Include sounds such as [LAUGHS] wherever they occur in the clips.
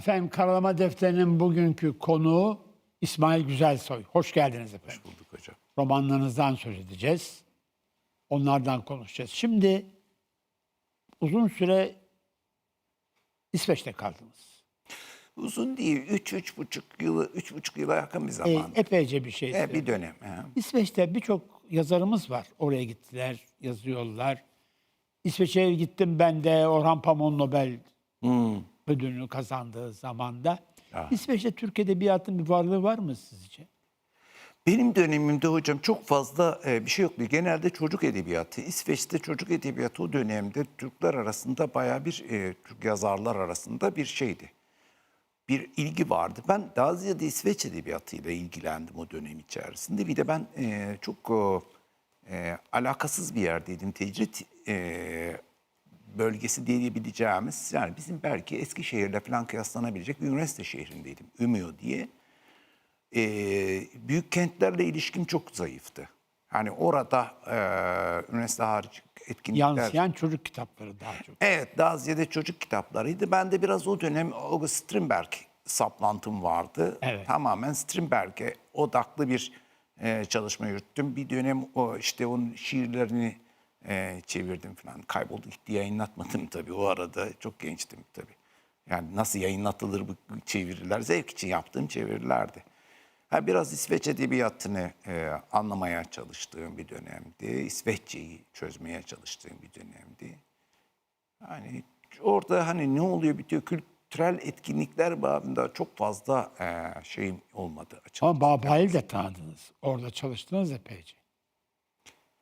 Efendim Karalama Defteri'nin bugünkü konuğu İsmail Güzelsoy. Hoş geldiniz efendim. bulduk hocam. Romanlarınızdan söz edeceğiz. Onlardan konuşacağız. Şimdi uzun süre İsveç'te kaldınız. Uzun değil, üç, üç buçuk yılı, üç buçuk yıla yakın bir E, zaman. epeyce bir şey. E, bir dönem. he. İsveç'te birçok yazarımız var. Oraya gittiler, yazıyorlar. İsveç'e gittim ben de Orhan Pamuk'un Nobel Hmm. Ödülünü kazandığı zamanda. Ya. İsveç'te Türk Edebiyatı'nın bir varlığı var mı sizce? Benim dönemimde hocam çok fazla e, bir şey yoktu. Genelde çocuk edebiyatı. İsveç'te çocuk edebiyatı o dönemde Türkler arasında bayağı bir, e, Türk yazarlar arasında bir şeydi. Bir ilgi vardı. Ben daha ziyade İsveç edebiyatıyla ilgilendim o dönem içerisinde. Bir de ben e, çok e, alakasız bir yerdeydim. Tecrit e, bölgesi diyebileceğimiz yani bizim belki Eskişehir'le falan kıyaslanabilecek bir üniversite şehrindeydim. Ümüyor diye. Ee, büyük kentlerle ilişkim çok zayıftı. Hani orada e, üniversite harici etkinlikler... Yansıyan çocuk kitapları daha çok. Evet, daha ziyade çocuk kitaplarıydı. Ben de biraz o dönem August Strindberg saplantım vardı. Evet. Tamamen Strindberg'e odaklı bir e, çalışma yürüttüm. Bir dönem o işte onun şiirlerini e, çevirdim falan. Kayboldu gitti yayınlatmadım [LAUGHS] tabii o arada. Çok gençtim tabii. Yani nasıl yayınlatılır bu çeviriler? Zevk için yaptığım çevirilerdi. Ha, biraz İsveç edebiyatını e, anlamaya çalıştığım bir dönemdi. İsveççeyi çözmeye çalıştığım bir dönemdi. Yani orada hani ne oluyor bitiyor kültürel etkinlikler babında çok fazla e, şeyim olmadı açıkçası. Ama Babali'yi de tanıdınız. Orada çalıştınız epeyce.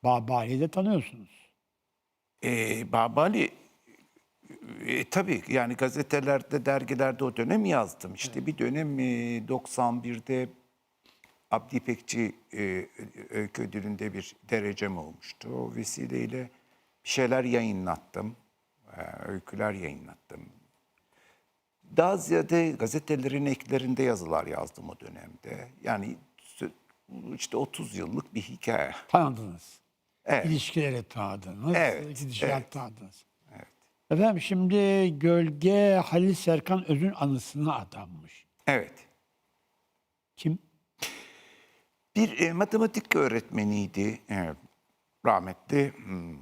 Babali'yi de tanıyorsunuz. E, Babali e, tabii yani gazetelerde, dergilerde o dönem yazdım. İşte bir dönem e, 91'de Abdi İpekçi e, öykü ödülünde bir derecem olmuştu. O vesileyle bir şeyler yayınlattım. E, öyküler yayınlattım. Daha ziyade gazetelerin eklerinde yazılar yazdım o dönemde. Yani işte 30 yıllık bir hikaye. Tanıdınız. Evet. İlişkileri tanıdınız. Evet, Gidişat evet. tanıdınız. Efendim şimdi Gölge Halil Serkan Öz'ün anısına adanmış. Evet. Kim? Bir e, matematik öğretmeniydi e, rahmetli. Hmm.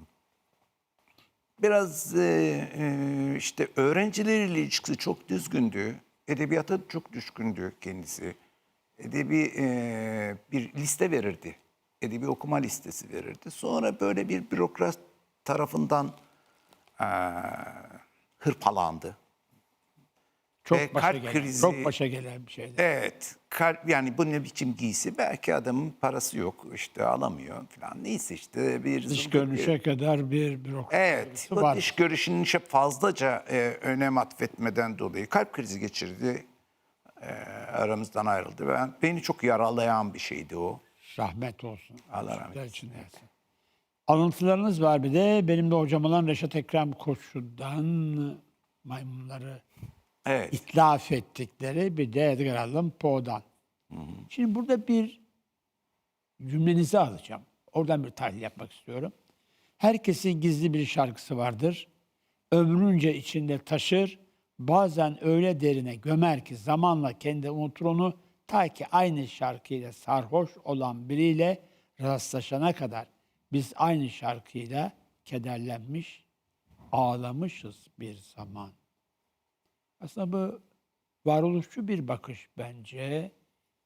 Biraz e, e, işte öğrencileriyle ilişkisi çok düzgündü. Edebiyata çok düşkündü kendisi. Edebi e, bir liste verirdi. Edebi okuma listesi verirdi. Sonra böyle bir bürokrat tarafından e, Çok hırpalandı. Ve başa kalp gelen, krizi- çok başa gelen bir şeydi. Evet. Kalp, yani bu ne biçim giysi? Belki adamın parası yok işte alamıyor falan. Neyse işte bir... Dış görünüşe kadar bir bürokrat. Evet. Bu var. dış görüşünün işte fazlaca e, önem atfetmeden dolayı kalp krizi geçirdi. E, aramızdan ayrıldı. Ben, beni çok yaralayan bir şeydi o. Rahmet olsun. Allah rahmet yatsın. Alıntılarınız var bir de. Benim de hocam olan Reşat Ekrem Koçu'dan maymunları Evet. itlaf ettikleri bir de Edgar Allan Poe'dan. Şimdi burada bir cümlenizi alacağım. Oradan bir tahlil yapmak istiyorum. Herkesin gizli bir şarkısı vardır. Ömrünce içinde taşır. Bazen öyle derine gömer ki zamanla kendi unutur onu. Ta ki aynı şarkıyla sarhoş olan biriyle rastlaşana kadar biz aynı şarkıyla kederlenmiş, ağlamışız bir zaman. Aslında bu varoluşçu bir bakış bence.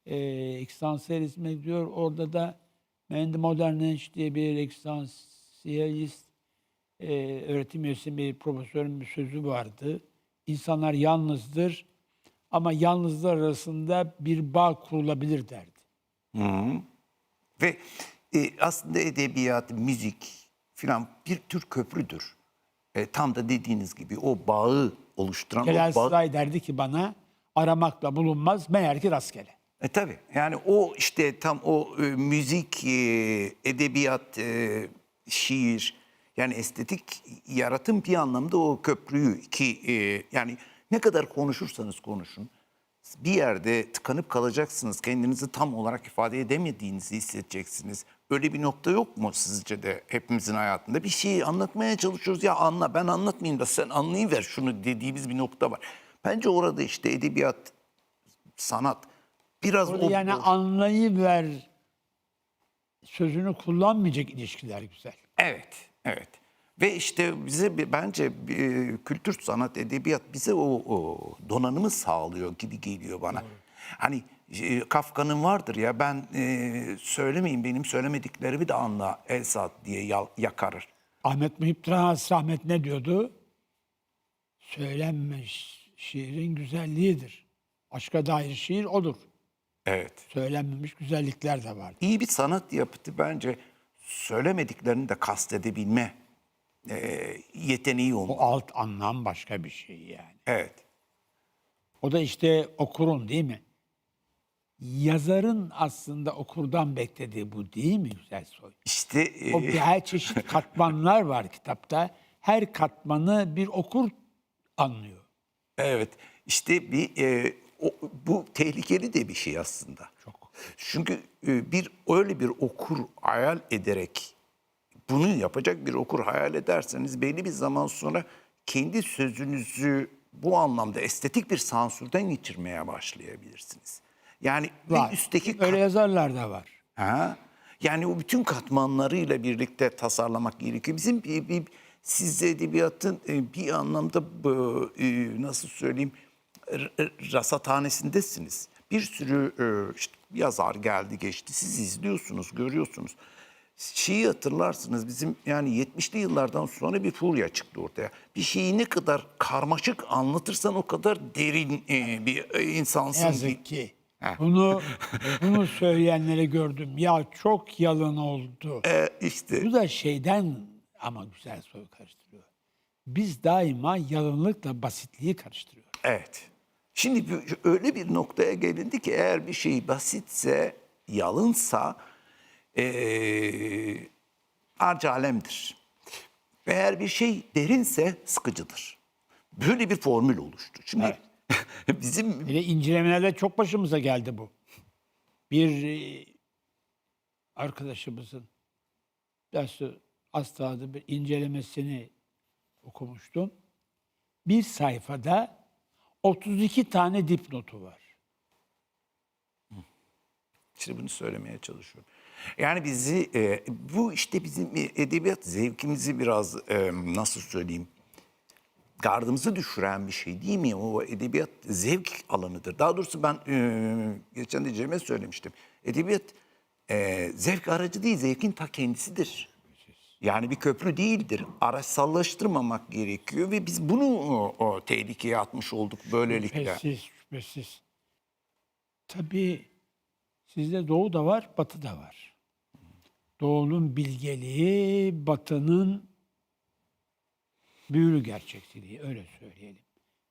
E, ekstansiyelizme diyor. Orada da Mendy Modernench diye bir ekstansiyelist e, öğretim üyesi bir profesörün bir sözü vardı. İnsanlar yalnızdır ama yalnızlar arasında bir bağ kurulabilir derdi. Ve e, aslında edebiyat, müzik filan bir tür köprüdür. E, tam da dediğiniz gibi o bağı oluşturan Celal bağ... Sıray derdi ki bana aramakla bulunmaz meğer ki rastgele. E tabii yani o işte tam o e, müzik, e, edebiyat, e, şiir yani estetik yaratım bir anlamda o köprüyü ki e, yani ne kadar konuşursanız konuşun bir yerde tıkanıp kalacaksınız. Kendinizi tam olarak ifade edemediğinizi hissedeceksiniz. Öyle bir nokta yok mu sizce de hepimizin hayatında? Bir şeyi anlatmaya çalışıyoruz ya anla ben anlatmayayım da sen anlayıver şunu dediğimiz bir nokta var. Bence orada işte edebiyat, sanat biraz Orada o yani anlayıver sözünü kullanmayacak ilişkiler güzel. Evet, evet. Ve işte bize bence bir, kültür, sanat, edebiyat bize o, o donanımı sağlıyor gibi geliyor bana. Hani e, Kafka'nın vardır ya ben e, söylemeyeyim benim söylemediklerimi de anla Esat diye yal- yakarır. Ahmet Muhip Trahas Rahmet ne diyordu? Söylenmemiş şiirin güzelliğidir. Aşka dair şiir odur. Evet. Söylenmemiş güzellikler de var. İyi bir sanat yapıtı bence söylemediklerini de kastedebilme e, yeteneği olmalı. O alt anlam başka bir şey yani. Evet. O da işte okurun değil mi? Yazarın aslında okurdan beklediği bu değil mi güzel soy? İşte e, O her çeşit [LAUGHS] katmanlar var kitapta. Her katmanı bir okur anlıyor. Evet. İşte bir e, o, bu tehlikeli de bir şey aslında. Çok. Çünkü e, bir öyle bir okur hayal ederek bunu yapacak bir okur hayal ederseniz belli bir zaman sonra kendi sözünüzü bu anlamda estetik bir sansürden geçirmeye başlayabilirsiniz. Yani Var. üstteki Öyle yazarlar da var. Ha? Yani o bütün katmanlarıyla birlikte tasarlamak gerekiyor. Bizim bir, bir siz edebiyatın e, bir anlamda bu, e, nasıl söyleyeyim rasathanesindesiniz. Bir sürü e, işte yazar geldi geçti. Siz izliyorsunuz, görüyorsunuz. Şeyi hatırlarsınız bizim yani 70'li yıllardan sonra bir furya çıktı ortaya. Bir şeyi ne kadar karmaşık anlatırsan o kadar derin e, bir e, insansın. yazık ki. Bunu bunu söyleyenleri gördüm. Ya çok yalan oldu. E, işte Bu da şeyden ama güzel soy karıştırıyor. Biz daima yalınlıkla basitliği karıştırıyoruz. Evet. Şimdi öyle bir noktaya gelindi ki eğer bir şey basitse, yalınsa ee, harca alemdir. Eğer bir şey derinse sıkıcıdır. Böyle bir formül oluştu. Şimdi [LAUGHS] bizim Hele incelemelerde çok başımıza geldi bu. Bir e, arkadaşımızın dersi astada bir incelemesini okumuştum. Bir sayfada 32 tane dipnotu var. işte bunu söylemeye çalışıyorum. Yani bizi e, bu işte bizim edebiyat zevkimizi biraz e, nasıl söyleyeyim gardımızı düşüren bir şey değil mi? O edebiyat zevk alanıdır. Daha doğrusu ben e, geçen de Cem'e söylemiştim. Edebiyat e, zevk aracı değil, zevkin ta kendisidir. Yani bir köprü değildir. Araçsallaştırmamak gerekiyor ve biz bunu o, o tehlikeye atmış olduk böylelikle. Şüphesiz, şüphesiz. Tabii sizde doğu da var, batı da var. Doğunun bilgeliği, batının büyülü gerçekçiliği, öyle söyleyelim.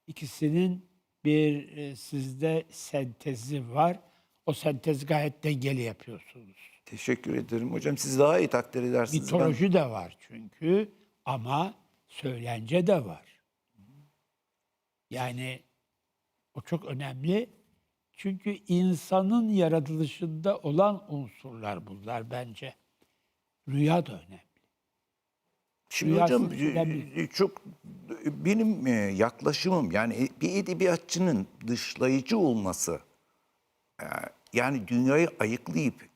İkisinin bir e, sizde sentezi var. O sentezi gayet dengeli yapıyorsunuz. Teşekkür ederim hocam. Siz daha iyi takdir edersiniz. Ben- Mitoloji de var çünkü ama söylence de var. Yani o çok önemli. Çünkü insanın yaratılışında olan unsurlar bunlar bence. Rüya da önemli. Şimdi Rüyasız hocam önemli. e, çok benim e, yaklaşımım yani e, bir edebiyatçının dışlayıcı olması yani dünyayı ayıklayıp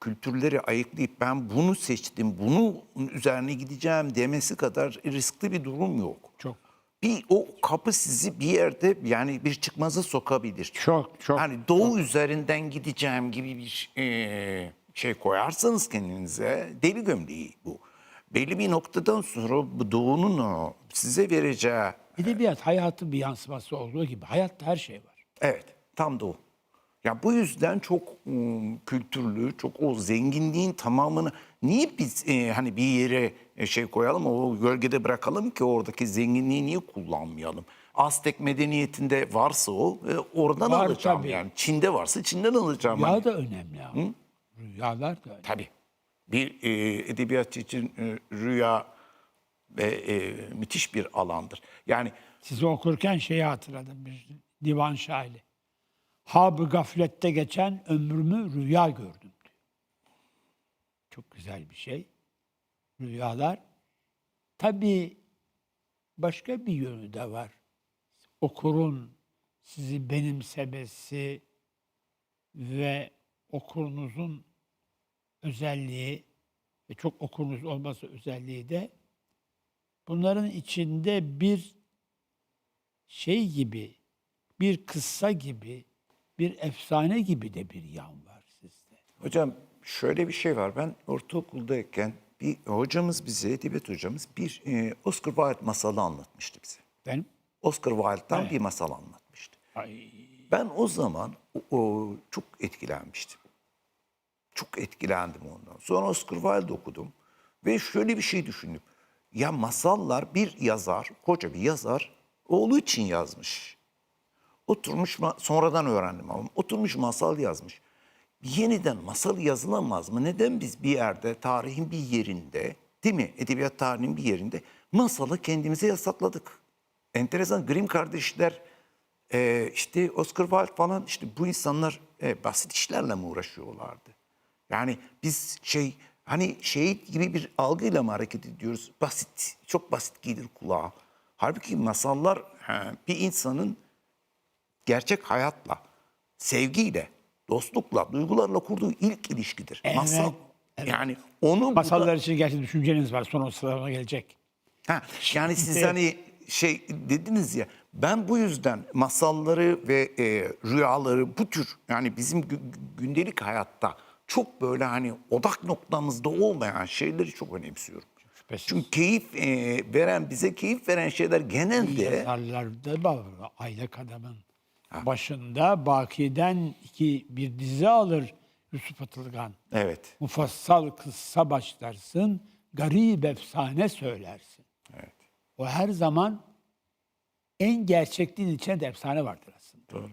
kültürleri ayıklayıp ben bunu seçtim, bunu üzerine gideceğim demesi kadar riskli bir durum yok. Çok. Bir o kapı sizi bir yerde yani bir çıkmaza sokabilir. Çok çok. Hani doğu üzerinden gideceğim gibi bir e, şey koyarsanız kendinize deli gömleği bu. Belli bir noktadan sonra bu doğunun o size vereceği Edebiyat hayatın bir yansıması olduğu gibi hayatta her şey var. evet tam da o. Ya bu yüzden çok ım, kültürlü, çok o zenginliğin tamamını niye biz e, hani bir yere e, şey koyalım o gölgede bırakalım ki oradaki zenginliği niye kullanmayalım? Aztek medeniyetinde varsa o e, oradan Var alacağım tabii. yani. Çin'de varsa Çin'den alacağım. hani. Rüya da önemli ama. Rüyalar da. Tabii. Bir e, edebiyatçı için e, rüya ve e, müthiş bir alandır. Yani Sizi okurken şeyi hatırladım bir divan şairi. Hab-ı gaflette geçen ömrümü rüya gördüm diyor. Çok güzel bir şey. Rüyalar. Tabii başka bir yönü de var. okurun sizi benimsemesi ve okurunuzun özelliği ve çok okurunuz olması özelliği de bunların içinde bir şey gibi, bir kıssa gibi, bir efsane gibi de bir yan var sizde. Hocam şöyle bir şey var. Ben ortaokuldayken bir hocamız bize, edebiyat hocamız bir e, Oscar Wilde masalı anlatmıştı bize. Benim Oscar Wilde'dan bir masal anlatmıştı. ay, Ben o zaman o, o- çok etkilenmiştim. Çok etkilendim ondan. Sonra Oscar Wilde okudum ve şöyle bir şey düşündüm. Ya masallar bir yazar, koca bir yazar oğlu için yazmış. Oturmuş sonradan öğrendim ama oturmuş masal yazmış. Yeniden masal yazılamaz mı? Neden biz bir yerde tarihin bir yerinde değil mi? Edebiyat tarihinin bir yerinde masalı kendimize yasakladık. Enteresan Grimm kardeşler işte Oscar Wilde falan işte bu insanlar basit işlerle mi uğraşıyorlardı? Yani biz şey hani şey gibi bir algıyla mı hareket ediyoruz? Basit, çok basit gelir kulağa. Halbuki masallar he, bir insanın gerçek hayatla, sevgiyle, dostlukla, duygularla kurduğu ilk ilişkidir. Evet, Masal. Yani onu burada- masallar için gerçi düşünceniz var. Sonra o sıralama gelecek. Ha, yani siz hani şey dediniz ya ben bu yüzden masalları ve e, rüyaları bu tür yani bizim gü- gündelik hayatta çok böyle hani odak noktamızda olmayan şeyleri çok önemsiyorum. Şüphesiz. Çünkü keyif e, veren bize keyif veren şeyler genelde Yazarlarda var. Aylak Adam'ın başında Baki'den iki bir dizi alır Yusuf Atılgan. evet Mufassal kıssa başlarsın, garip efsane söylersin. evet O her zaman en gerçekliğin içinde de efsane vardır aslında. doğru.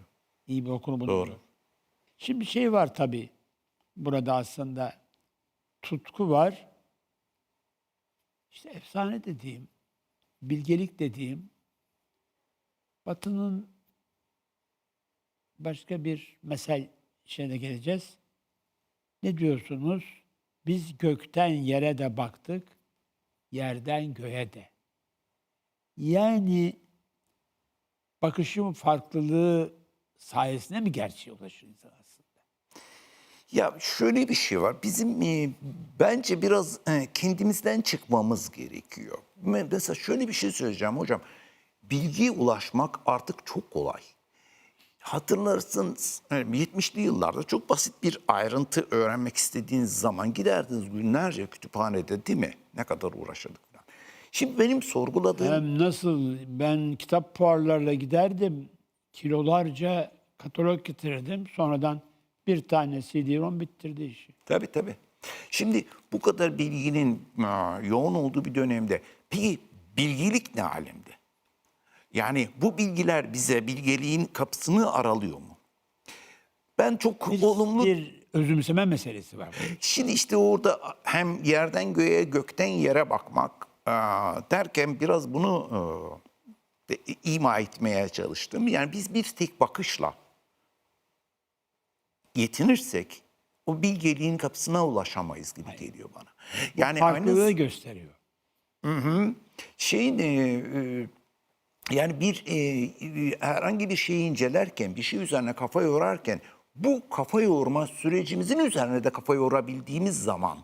İyi bir okur bunu. Doğru. Şimdi şey var tabii. Burada aslında tutku var. İşte efsane dediğim, bilgelik dediğim, Batı'nın başka bir mesel şeyine geleceğiz. Ne diyorsunuz? Biz gökten yere de baktık, yerden göğe de. Yani bakışın farklılığı sayesinde mi gerçeğe ulaşır insan aslında? Ya şöyle bir şey var. Bizim e, bence biraz e, kendimizden çıkmamız gerekiyor. Me- Mesela şöyle bir şey söyleyeceğim hocam. Bilgiye ulaşmak artık çok kolay. Hatırlarsınız e, 70'li yıllarda çok basit bir ayrıntı öğrenmek istediğiniz zaman giderdiniz günlerce kütüphanede değil mi? Ne kadar uğraşırdık. Şimdi benim sorguladığım Hem nasıl ben kitap fuarlarla giderdim, kilolarca katalog getirirdim. Sonradan bir tane CD-ROM bitirdi işi. Tabii tabii. Şimdi bu kadar bilginin yoğun olduğu bir dönemde peki bilgilik ne alemde? Yani bu bilgiler bize bilgeliğin kapısını aralıyor mu? Ben çok Bir, olumlu... bir özümseme meselesi var. Şimdi işte orada hem yerden göğe, gökten yere bakmak derken biraz bunu ima etmeye çalıştım. Yani biz bir tek bakışla yetinirsek o bilgeliğin kapısına ulaşamayız gibi geliyor bana. Yani Farklılığı aynı gösteriyor. şeyin e, e, yani bir e, e, herhangi bir şeyi incelerken, bir şey üzerine kafa yorarken bu kafa yorma sürecimizin üzerine de kafa yorabildiğimiz zaman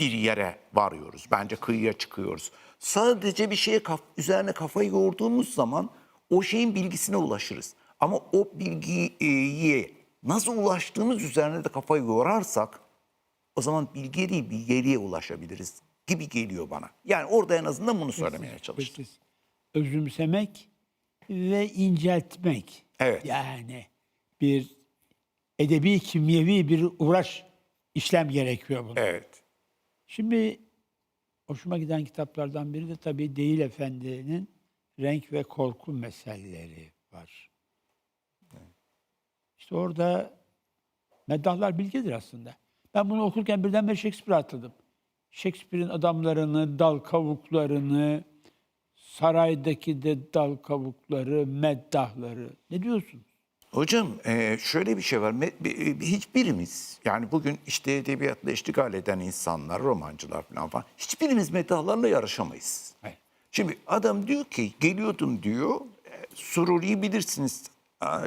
bir yere varıyoruz. Bence kıyıya çıkıyoruz. Sadece bir şeye kaf- üzerine kafayı yorduğumuz zaman o şeyin bilgisine ulaşırız. Ama o bilgiye nasıl ulaştığımız üzerine de kafayı yorarsak o zaman bilgiye değil bilgeliğe ulaşabiliriz gibi geliyor bana. Yani orada en azından bunu söylemeye çalıştım. Özümsemek ve inceltmek. Evet. Yani bir edebi, kimyevi bir uğraş, işlem gerekiyor buna. Evet. Şimdi hoşuma giden kitaplardan biri de tabii Değil Efendi'nin renk ve korku meseleleri var. İşte orada meddahlar bilgedir aslında. Ben bunu okurken birdenbire Shakespeare atladım. Shakespeare'in adamlarını, dal kavuklarını, saraydaki de dal kavukları, meddahları. Ne diyorsun? Hocam e, şöyle bir şey var. Hiçbirimiz yani bugün işte edebiyatla iştigal eden insanlar, romancılar falan falan hiçbirimiz medahlarla yarışamayız. Hayır. Şimdi adam diyor ki geliyordum diyor e, Sururi'yi bilirsiniz.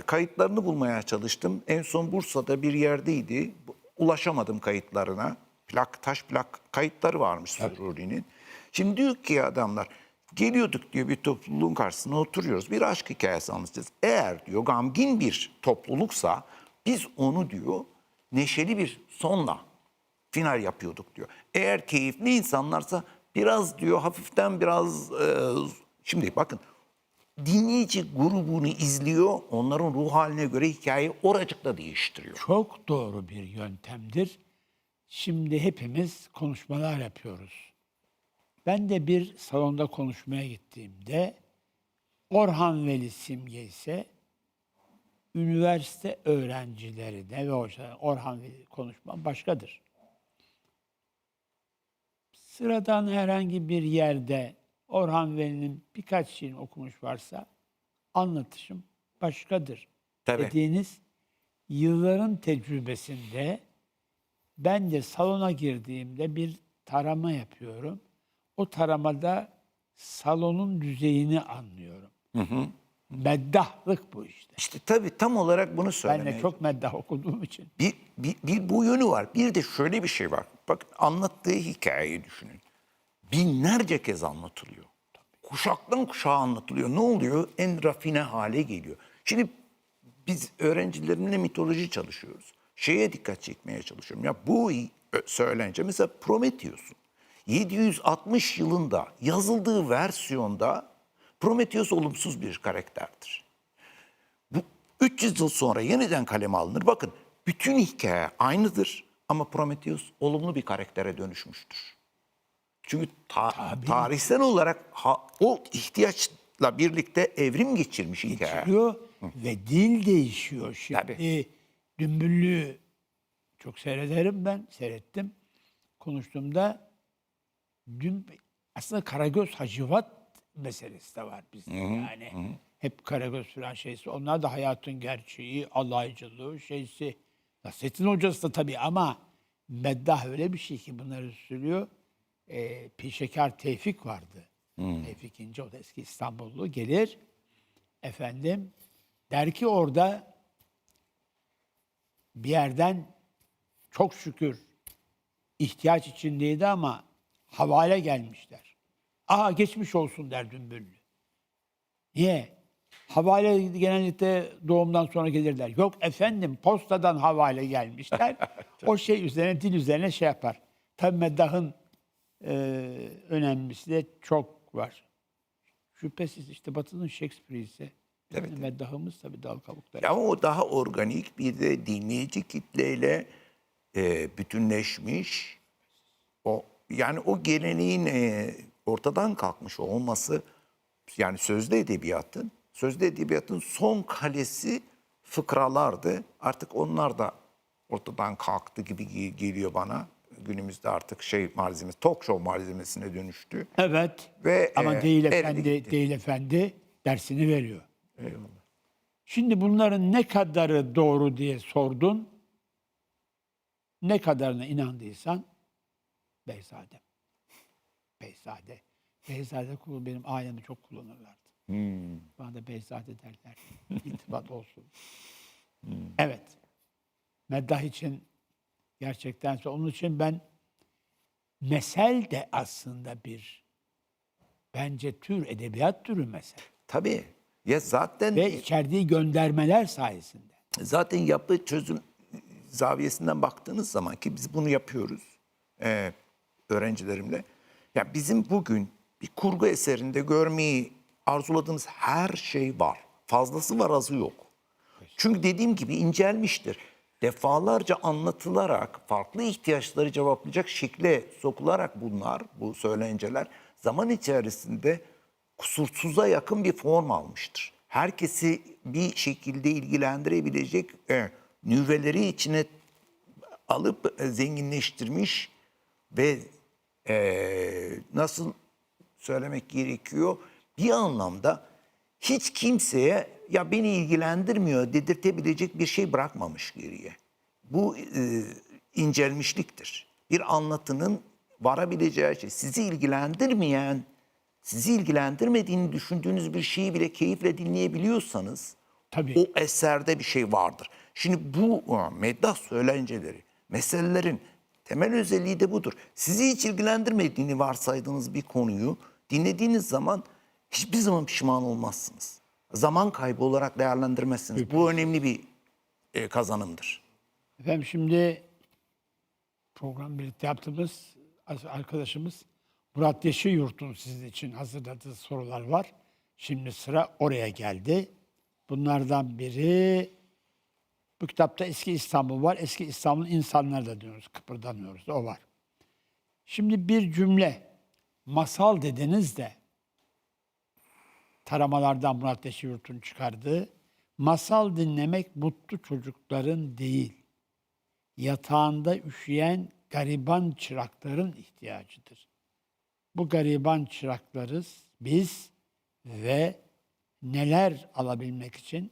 Kayıtlarını bulmaya çalıştım. En son Bursa'da bir yerdeydi. Ulaşamadım kayıtlarına. Plak, taş plak kayıtları varmış Sururi'nin. Şimdi diyor ki adamlar, geliyorduk diyor bir topluluğun karşısına oturuyoruz. Bir aşk hikayesi anlatacağız. Eğer diyor gamgin bir topluluksa biz onu diyor neşeli bir sonla final yapıyorduk diyor. Eğer keyifli insanlarsa biraz diyor hafiften biraz e, şimdi bakın dinleyici grubunu izliyor. Onların ruh haline göre hikayeyi oracıkta değiştiriyor. Çok doğru bir yöntemdir. Şimdi hepimiz konuşmalar yapıyoruz. Ben de bir salonda konuşmaya gittiğimde Orhan Veli simge ise üniversite öğrencilerine ve hocalarına Orhan Veli konuşmam başkadır. Sıradan herhangi bir yerde Orhan Veli'nin birkaç şiirini okumuş varsa anlatışım başkadır. Tabii. Dediğiniz yılların tecrübesinde ben de salona girdiğimde bir tarama yapıyorum. O taramada salonun düzeyini anlıyorum. Meddahlık bu işte. İşte tabii tam olarak bunu Ben söylemeye de çok meddah okuduğum için. Bir, bir, bir bu yönü var. Bir de şöyle bir şey var. Bak anlattığı hikayeyi düşünün. Binlerce kez anlatılıyor. Kuşaktan kuşağa anlatılıyor. Ne oluyor? En rafine hale geliyor. Şimdi biz öğrencilerimle mitoloji çalışıyoruz. Şeye dikkat çekmeye çalışıyorum. Ya bu söylence mesela Prometheus'un 760 yılında yazıldığı versiyonda Prometheus olumsuz bir karakterdir. Bu 300 yıl sonra yeniden kaleme alınır. Bakın bütün hikaye aynıdır ama Prometheus olumlu bir karaktere dönüşmüştür. Çünkü ta- tarihsel olarak ha- o ihtiyaçla birlikte evrim geçirmiş hikaye. Geçiyor ve dil değişiyor. Şimdi Tabii. Dümbüllü çok seyrederim ben, seyrettim. Konuştuğumda dün aslında Karagöz Hacivat meselesi de var bizde. Yani hep Karagöz falan şeysi. Onlar da hayatın gerçeği, alaycılığı, şeysi. Nasrettin Hocası da tabii ama meddah öyle bir şey ki bunları söylüyor. Ee, Pişekar Tevfik vardı. Tevfik İnce o da eski İstanbullu gelir. Efendim der ki orada bir yerden çok şükür ihtiyaç içindeydi ama havale gelmişler. Aha geçmiş olsun der Dümbüllü. Niye? Havale genellikle doğumdan sonra gelirler. Yok efendim postadan havale gelmişler. [LAUGHS] o şey üzerine dil üzerine şey yapar. Tabii meddahın e, önemlisi de çok var. Şüphesiz işte Batı'nın Shakespeare ise bizim meddahımız tabii dal kabukları. Ama o daha organik bir de dinleyici kitleyle e, bütünleşmiş. O yani o geleneğin e, ortadan kalkmış olması yani sözlü edebiyatın sözlü edebiyatın son kalesi fıkralardı. Artık onlar da ortadan kalktı gibi ge- geliyor bana. Günümüzde artık şey malzemesi, talk show malzemesine dönüştü. Evet. Ve, Ama e, değil efendi, gitti. değil efendi dersini veriyor. Şimdi bunların ne kadarı doğru diye sordun. Ne kadarına inandıysan Beyzade. Beyzade. Beyzade kulu benim ailemi çok kullanırlardı. Bana da Beyzade derler. [LAUGHS] İltifat olsun. Evet. Meddah için gerçekten onun için ben mesel de aslında bir bence tür, edebiyat türü mesel. Tabii. Ya zaten Ve içerdiği göndermeler sayesinde. zaten yaptığı çözüm zaviyesinden baktığınız zaman ki biz bunu yapıyoruz e, öğrencilerimle. Ya bizim bugün bir kurgu eserinde görmeyi arzuladığımız her şey var. Fazlası var azı yok. Çünkü dediğim gibi incelmiştir. Defalarca anlatılarak farklı ihtiyaçları cevaplayacak şekle sokularak bunlar, bu söylenceler zaman içerisinde kusursuza yakın bir form almıştır. Herkesi bir şekilde ilgilendirebilecek e, nüveleri içine alıp e, zenginleştirmiş ve e, nasıl söylemek gerekiyor? Bir anlamda hiç kimseye ya beni ilgilendirmiyor dedirtebilecek bir şey bırakmamış geriye. Bu e, incelmişliktir. Bir anlatının varabileceği şey sizi ilgilendirmeyen sizi ilgilendirmediğini düşündüğünüz bir şeyi bile keyifle dinleyebiliyorsanız Tabii. o eserde bir şey vardır. Şimdi bu e, meddah söylenceleri, meselelerin temel özelliği de budur. Sizi hiç ilgilendirmediğini varsaydığınız bir konuyu dinlediğiniz zaman hiçbir zaman pişman olmazsınız. Zaman kaybı olarak değerlendirmezsiniz. Bu önemli bir e, kazanımdır. Efendim şimdi program birlikte yaptığımız arkadaşımız Murat Yeşilyurt'un sizin için hazırladığı sorular var. Şimdi sıra oraya geldi. Bunlardan biri bu kitapta eski İstanbul var. Eski İstanbul'un insanları da diyoruz. Kıpırdamıyoruz. O var. Şimdi bir cümle masal dediniz de taramalardan Murat Yeşilyurt'un çıkardığı masal dinlemek mutlu çocukların değil yatağında üşüyen gariban çırakların ihtiyacıdır. Bu gariban çıraklarız biz ve neler alabilmek için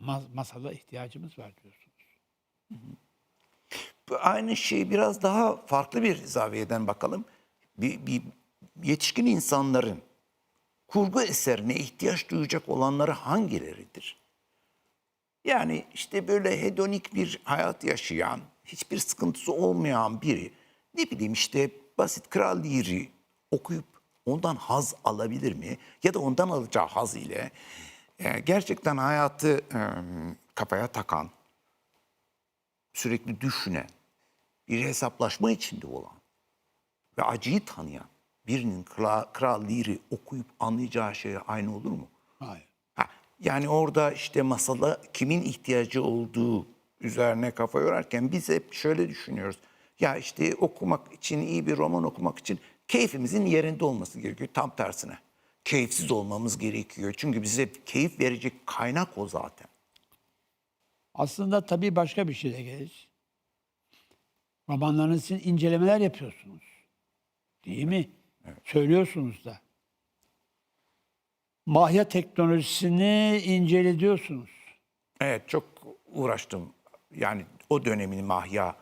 ma- masala ihtiyacımız var diyorsunuz. Bu Aynı şeyi biraz daha farklı bir zaviyeden bakalım. Bir, bir yetişkin insanların kurgu eserine ihtiyaç duyacak olanları hangileridir? Yani işte böyle hedonik bir hayat yaşayan, hiçbir sıkıntısı olmayan biri ne bileyim işte basit Kral Lear'i okuyup ondan haz alabilir mi? Ya da ondan alacağı haz ile e, gerçekten hayatı e, kafaya takan, sürekli düşünen, bir hesaplaşma içinde olan ve acıyı tanıyan birinin Kral, Kral Lear'i okuyup anlayacağı şey aynı olur mu? Hayır. Ha, yani orada işte masala kimin ihtiyacı olduğu üzerine kafa yorarken biz hep şöyle düşünüyoruz. Ya işte okumak için, iyi bir roman okumak için keyfimizin yerinde olması gerekiyor. Tam tersine. Keyifsiz olmamız gerekiyor. Çünkü bize keyif verecek kaynak o zaten. Aslında tabii başka bir şey de gelir. Romanlarınız için incelemeler yapıyorsunuz. Değil mi? Söylüyorsunuz da. Mahya teknolojisini inceliyorsunuz. Evet çok uğraştım. Yani o dönemin mahya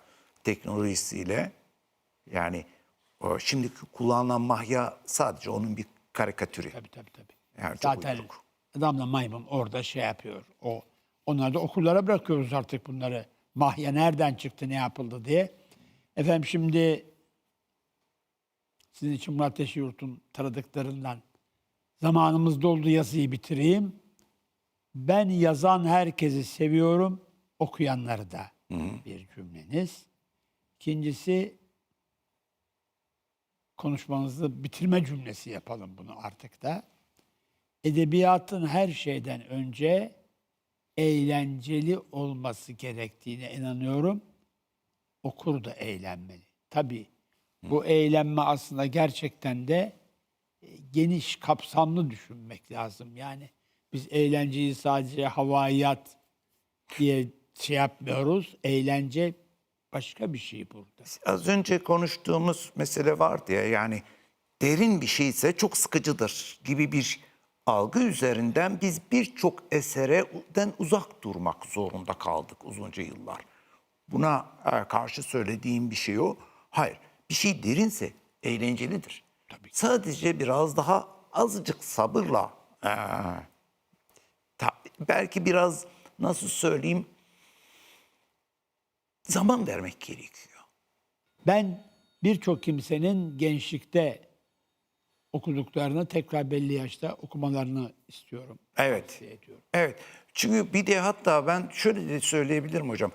teknolojisiyle yani o şimdiki kullanılan mahya sadece onun bir karikatürü. Tabii tabii tabii. Yani Zaten uyduruk. adamla maymun orada şey yapıyor. O onları da okullara bırakıyoruz artık bunları. Mahya nereden çıktı, ne yapıldı diye. Efendim şimdi sizin için Murat Yeşilyurt'un tanıdıklarından zamanımız doldu yazıyı bitireyim. Ben yazan herkesi seviyorum, okuyanları da bir cümleniz. İkincisi konuşmanızı bitirme cümlesi yapalım bunu artık da. Edebiyatın her şeyden önce eğlenceli olması gerektiğine inanıyorum. Okur da eğlenmeli. Tabii bu eğlenme aslında gerçekten de e, geniş, kapsamlı düşünmek lazım. Yani biz eğlenceyi sadece havaiyat diye şey yapmıyoruz. Eğlence başka bir şey burada. Az önce konuştuğumuz mesele vardı ya yani derin bir şeyse çok sıkıcıdır gibi bir algı üzerinden biz birçok eserden uzak durmak zorunda kaldık uzunca yıllar. Buna e, karşı söylediğim bir şey o. Hayır, bir şey derinse eğlencelidir. Sadece biraz daha azıcık sabırla e, ta- belki biraz nasıl söyleyeyim zaman vermek gerekiyor. Ben birçok kimsenin gençlikte okuduklarını tekrar belli yaşta okumalarını istiyorum. Evet. Evet. Çünkü bir de hatta ben şöyle de söyleyebilirim hocam.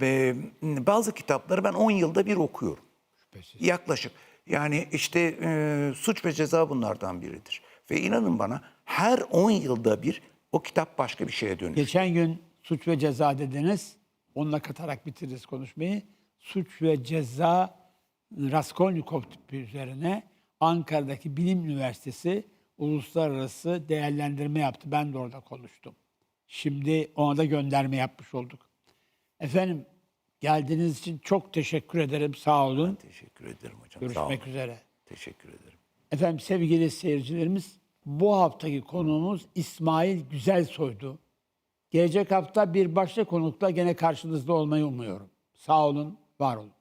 Ve bazı kitapları ben 10 yılda bir okuyorum. Şüphesiz. Yaklaşık. Yani işte e, suç ve ceza bunlardan biridir. Ve inanın bana her 10 yılda bir o kitap başka bir şeye dönüyor. Geçen gün suç ve ceza dediniz. Onunla katarak bitiririz konuşmayı. Suç ve ceza Raskolnikov tipi üzerine Ankara'daki Bilim Üniversitesi uluslararası değerlendirme yaptı. Ben de orada konuştum. Şimdi ona da gönderme yapmış olduk. Efendim geldiğiniz için çok teşekkür ederim. Sağ olun. Teşekkür ederim hocam. Görüşmek üzere. Teşekkür ederim. Efendim sevgili seyircilerimiz bu haftaki konuğumuz İsmail Güzelsoy'du. Gelecek hafta bir başka konukla gene karşınızda olmayı umuyorum. Sağ olun, var olun.